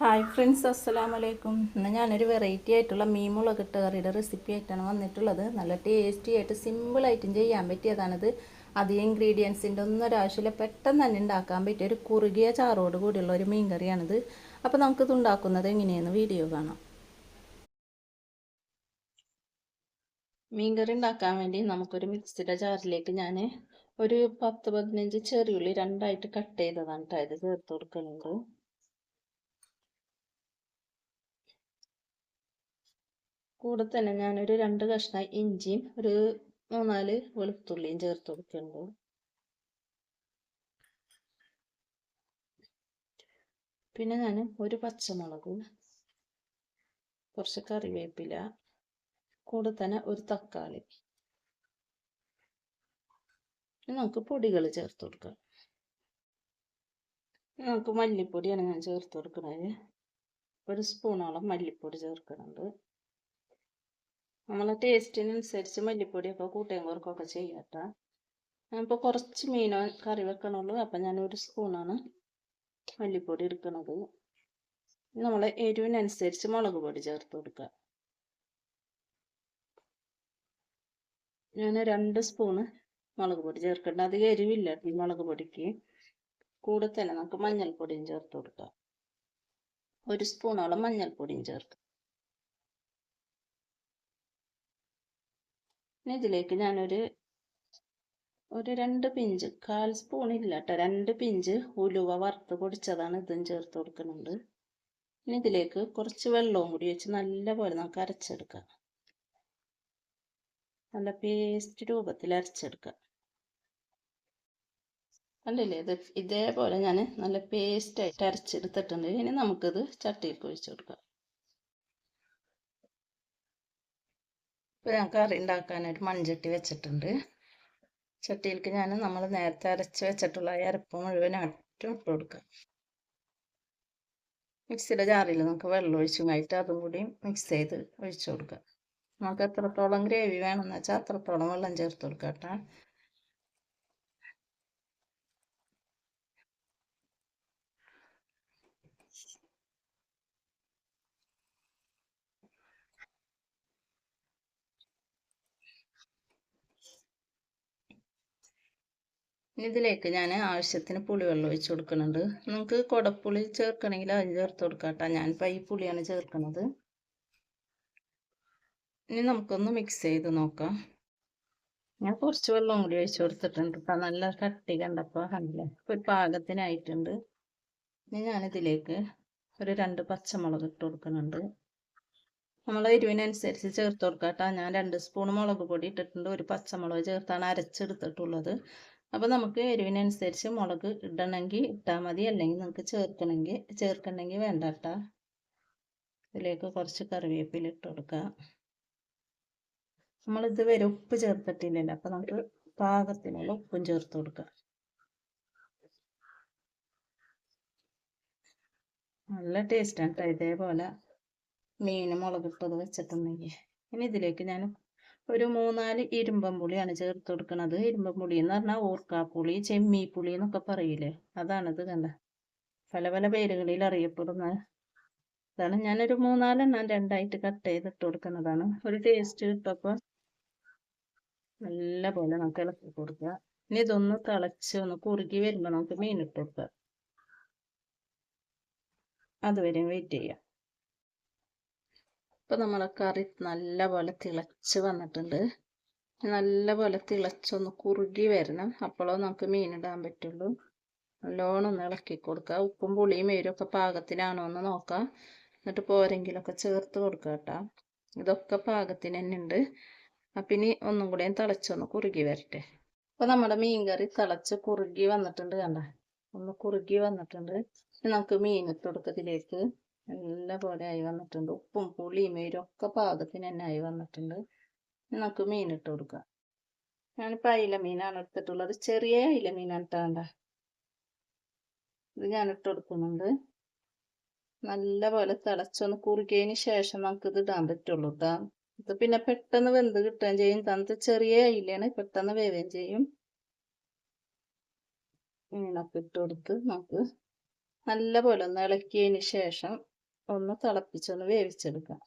Hi friends അസ്സലാമു വലൈക്കും ഇന്ന് ഞാനൊരു വെറൈറ്റി ആയിട്ടുള്ള മീൻ മുളകിട്ട കറിയുടെ റെസിപ്പി ആയിട്ടാണ് വന്നിട്ടുള്ളത്. നല്ല ടേസ്റ്റി ആയിട്ട് സിമ്പിളായിട്ടും ചെയ്യാൻ പറ്റിയതാണിത്. അധികം ഇൻഗ്രീഡിയൻസിന്റെ ഒന്നും ഒരാവശ്യമില്ല. പെട്ടെന്ന് തന്നെ ഉണ്ടാക്കാൻ പറ്റിയ ഒരു കുറുകിയ ചാറോട് കൂടിയുള്ള ഒരു മീൻ കറിയാണിത്. അപ്പോൾ നമുക്കിത് ഉണ്ടാക്കുന്നത് എങ്ങനെയെന്ന് വീഡിയോ കാണാം. മീൻ കറി ഉണ്ടാക്കാൻ വേണ്ടി നമുക്കൊരു മിക്സിയുടെ ജാറിലേക്ക് ഞാൻ ഒരു പത്ത് പതിനഞ്ച് ചെറിയുള്ളി രണ്ടായിട്ട് കട്ട് ചെയ്തതാണ് കേട്ടോ ഇത് ചേർത്ത് കൊടുക്കുന്നുണ്ട് കൂടെ തന്നെ ഞാനൊരു രണ്ട് കഷ്ണം ഇഞ്ചിയും ഒരു മൂന്നാൽ വെളുത്തുള്ളിയും ചേർത്ത് കൊടുക്കുന്നുണ്ട് പിന്നെ ഞാൻ ഒരു പച്ചമുളകും കുറച്ച് കറിവേപ്പില കൂടെ തന്നെ ഒരു തക്കാളി. നമുക്ക് പൊടികൾ ചേർത്ത് കൊടുക്കാം. നമുക്ക് മല്ലിപ്പൊടിയാണ് ഞാൻ ചേർത്ത് കൊടുക്കുന്നത്. ഒരു സ്പൂണോളം മല്ലിപ്പൊടി ചേർക്കുന്നുണ്ട്. നമ്മളെ ടേസ്റ്റിനനുസരിച്ച് മല്ലിപ്പൊടിയൊക്കെ കൂട്ടുകയും കുറക്കൊക്കെ ചെയ്യാട്ടോ ഞാനിപ്പോൾ കുറച്ച് മീനോ കറി വെക്കണുള്ളൂ അപ്പം ഞാൻ ഒരു സ്പൂണാണ് മല്ലിപ്പൊടി എടുക്കുന്നത് നമ്മൾ എരിവിനനുസരിച്ച് മുളക് പൊടി ചേർത്ത് കൊടുക്കുക. ഞാൻ രണ്ട് സ്പൂണ് മുളക് പൊടി ചേർക്കേണ്ട. അധികം എരിവില്ല ഈ മുളക് പൊടിക്ക്. കൂടെ തന്നെ നമുക്ക് മഞ്ഞൾപ്പൊടിയും ചേർത്ത് കൊടുക്കാം. ഒരു സ്പൂണോളം മഞ്ഞൾപ്പൊടിയും ചേർത്ത് ഇനി ഇതിലേക്ക് ഞാനൊരു ഒരു രണ്ട് പിഞ്ച് കാൽ സ്പൂൺ ഇല്ല കേട്ടോ രണ്ട് പിഞ്ച് ഉലുവ വറുത്ത് പൊടിച്ചതാണ് ഇതും ചേർത്ത് കൊടുക്കുന്നുണ്ട്. ഇനി ഇതിലേക്ക് കുറച്ച് വെള്ളവും കൂടി വെച്ച് നല്ലപോലെ നമുക്ക് അരച്ചെടുക്കാം. നല്ല പേസ്റ്റ് രൂപത്തിൽ അരച്ചെടുക്കാം. കണ്ടില്ലേ? ഇത് ഇതേപോലെ ഞാൻ നല്ല പേസ്റ്റായിട്ട് അരച്ചെടുത്തിട്ടുണ്ട്. ഇനി നമുക്കിത് ചട്ടിയിൽ കുഴിച്ചു കൊടുക്കാം. ഇപ്പോൾ ഞാൻ കറി ഉണ്ടാക്കാനായിട്ട് മൺചട്ടി വെച്ചിട്ടുണ്ട്. ചട്ടിയിലേക്ക് ഞാൻ നമ്മൾ നേരത്തെ അരച്ച് വെച്ചിട്ടുള്ള അരപ്പ് മുഴുവനായിട്ട് ഇട്ട് കൊടുക്കാം. മിക്സിയുടെ ജാറിൽ നമുക്ക് വെള്ളം ഒഴിച്ചു കഴിഞ്ഞിട്ട് അതും കൂടി മിക്സ് ചെയ്ത് ഒഴിച്ചു കൊടുക്കുക നമുക്ക് എത്രത്തോളം ഗ്രേവി വേണമെന്ന് വെച്ചാൽ അത്രത്തോളം വെള്ളം ചേർത്ത് കൊടുക്കാം കേട്ടോ. ഇതിലേക്ക് ഞാൻ ആവശ്യത്തിന് പുളിവെള്ളം ഒഴിച്ച് കൊടുക്കുന്നുണ്ട്. നിങ്ങൾക്ക് കുടപ്പുളി ചേർക്കണമെങ്കിൽ അത് ചേർത്ത് കൊടുക്കാം കേട്ടോ ഞാനിപ്പോൾ ഈ പുളിയാണ് ചേർക്കുന്നത്. ഇനി നമുക്കൊന്ന് മിക്സ് ചെയ്ത് നോക്കാം. ഞാൻ കുറച്ച് വെള്ളം കൂടി ഒഴിച്ച് കൊടുത്തിട്ടുണ്ട് കേട്ടോ നല്ല കട്ടി കണ്ടപ്പോൾ കണ്ടില്ലേ? ഇപ്പോൾ ഒരു പാകത്തിനായിട്ടുണ്ട്. ഇനി ഞാനിതിലേക്ക് ഒരു രണ്ട് പച്ചമുളക് ഇട്ട് കൊടുക്കുന്നുണ്ട്. നമ്മൾ എരിവിനനുസരിച്ച് ചേർത്ത് കൊടുക്കാം കേട്ടോ ഞാൻ രണ്ട് സ്പൂൺ മുളക് പൊടി ഇട്ടിട്ടുണ്ട്. ഒരു പച്ചമുളക് ചേർത്താണ് അരച്ചെടുത്തിട്ടുള്ളത്. അപ്പോൾ നമുക്ക് എരിവിനനുസരിച്ച് മുളക് ഇടണമെങ്കിൽ ഇട്ടാൽ മതി. അല്ലെങ്കിൽ നമുക്ക് ചേർക്കണമെങ്കിൽ ചേർക്കണമെങ്കിൽ വേണ്ട കേട്ടോ ഇതിലേക്ക് കുറച്ച് കറിവേപ്പില ഇട്ട് കൊടുക്കുക നമ്മളിത് വരെ ഉപ്പ് ചേർത്തിട്ടില്ലല്ലോ. അപ്പോൾ നമുക്ക് പാകത്തിനുള്ള ഉപ്പും ചേർത്ത് കൊടുക്കുക നല്ല ടേസ്റ്റാണ് കേട്ടോ ഇതേപോലെ. മീൻ മുളകിട്ടത് വെച്ചിട്ടുണ്ടെങ്കിൽ ഇനി ഇതിലേക്ക് ഞാൻ ഒരു മൂന്നാൽ ഇരുമ്പം പുളിയാണ് ചേർത്ത് കൊടുക്കുന്നത് ഇരുമ്പം പുളി എന്ന് പറഞ്ഞാൽ ഓർക്കാപ്പുളി ചെമ്മീപ്പുളി എന്നൊക്കെ പറയില്ലേ? അതാണിത് കണ്ട. പല പല പേരുകളിൽ അറിയപ്പെടുന്ന അതാണ് ഞാനൊരു മൂന്നാലെണ്ണം രണ്ടായിട്ട് കട്ട് ചെയ്തിട്ട് കൊടുക്കുന്നതാണ്. ഒരു ടേസ്റ്റ് കിട്ടപ്പോ നല്ല പോലെ നമുക്ക് ഇളക്കി കൊടുക്കുക ഇനി ഇതൊന്ന് തിളച്ച് ഒന്ന് കുറുകി വരുമ്പോൾ നമുക്ക് മീൻ ഇട്ട് കൊടുക്കുക അതുവരെയും വെയിറ്റ് ചെയ്യാം. ഇപ്പം നമ്മളെ കറി നല്ല പോലെ തിളച്ച് വന്നിട്ടുണ്ട്. നല്ല പോലെ തിളച്ചൊന്ന് കുറുകി വരണം. അപ്പോഴോ നമുക്ക് മീനിടാൻ പറ്റുള്ളൂ. നല്ലോണം ഒന്ന് ഇളക്കി കൊടുക്കുക ഉപ്പും പുളിയും എരിവൊക്കെ പാകത്തിനാണോ എന്ന് നോക്കാം. എന്നിട്ട് പോരെങ്കിലൊക്കെ ചേർത്ത് കൊടുക്കുക കേട്ടോ. ഇതൊക്കെ പാകത്തിന് തന്നെ ഉണ്ട്. അപ്പം ഇനി ഒന്നും കൂടെ തിളച്ചൊന്ന് കുറുകി വരട്ടെ. അപ്പോൾ നമ്മുടെ മീൻ കറി തിളച്ച് കുറുകി വന്നിട്ടുണ്ട് കണ്ട. ഒന്ന് കുറുകി വന്നിട്ടുണ്ട്. നമുക്ക് മീൻ ഇട്ട് കൊടുക്കത്തിലേക്ക് നല്ല പോലെ ആയി വന്നിട്ടുണ്ട്. ഉപ്പും പുളിയും ഒക്കെ പാകത്തിന് തന്നെ ആയി വന്നിട്ടുണ്ട്. നമുക്ക് മീൻ ഇട്ട് കൊടുക്കാം. ഞാനിപ്പോൾ അയില മീനാണ് എടുത്തിട്ടുള്ളത്. ചെറിയ അയില മീനാണ് ഇട്ടാണ്ട ഇത് ഞാൻ ഇട്ട് കൊടുക്കുന്നുണ്ട്. നല്ല പോലെ തിളച്ചൊന്ന് കുറുകിയതിന് ശേഷം നമുക്ക് ഇത് ഇടാൻ പറ്റുള്ളൂ കേട്ടോ ഇത് പിന്നെ പെട്ടെന്ന് വെന്ത് കിട്ടുകയും ചെയ്യും. തന്നത് ചെറിയ അയിലാണ് പെട്ടെന്ന് വേവുകയും ചെയ്യും. മീനൊക്കെ ഇട്ട് കൊടുത്ത് നമുക്ക് നല്ല പോലെ ഒന്ന് ഇളക്കിയതിന് ശേഷം ഒന്ന് തിളപ്പിച്ചൊന്ന് വേവിച്ചെടുക്കാം.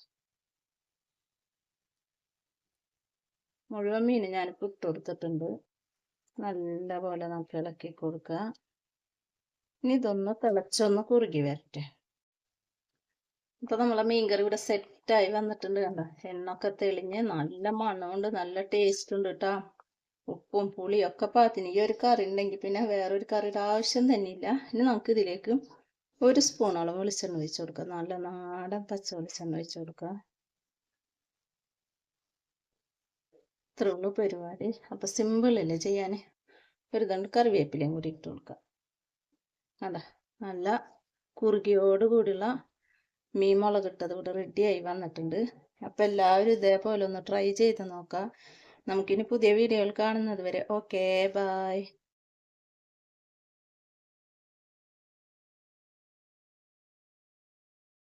മുഴുവൻ മീൻ ഞാനിപ്പോൾ ഇട്ട് കൊടുത്തിട്ടുണ്ട്. നല്ല പോലെ നമുക്ക് ഇളക്കി കൊടുക്കുക ഇനി ഇതൊന്ന് തിളച്ചൊന്ന് കുറുകി വരട്ടെ. ഇപ്പൊ നമ്മളെ മീൻകറി ഇവിടെ സെറ്റായി വന്നിട്ടുണ്ട് കണ്ട? എണ്ണൊക്കെ തെളിഞ്ഞ് നല്ല മണമുണ്ട് നല്ല ടേസ്റ്റ് ഉണ്ട് കേട്ടോ ഉപ്പും പുളിയും ഒക്കെ പാത്തിന് ഈ ഒരു കറി ഉണ്ടെങ്കിൽ പിന്നെ വേറൊരു കറിയുടെ ആവശ്യം തന്നെയില്ല. ഇനി നമുക്ക് ഇതിലേക്ക് ഒരു സ്പൂണോളം വെളിച്ചെണ്ണ ഒഴിച്ചു കൊടുക്കുക. നല്ല നാടൻ പച്ച വെളിച്ചെണ്ണ ഒഴിച്ചു കൊടുക്കുക. ഇത്രേ ഉള്ളൂ പരിപാടി. അപ്പൊ സിമ്പിൾ അല്ലേ ചെയ്യാൻ ഒരു ദണ്ട് കറിവേപ്പിലയും കൂടി ഇട്ട് കൊടുക്കുക. അതാ നല്ല കുറുകിയോട് കൂടിയുള്ള മീൻ മുളക് ഇട്ടത് ഇവിടെ റെഡിയായി വന്നിട്ടുണ്ട്. അപ്പം എല്ലാവരും ഇതേപോലെ ഒന്ന് ട്രൈ ചെയ്ത് നോക്കാം നമുക്കിനി പുതിയ വീഡിയോകൾ കാണുന്നത് വരെ ഓക്കേ ബായ്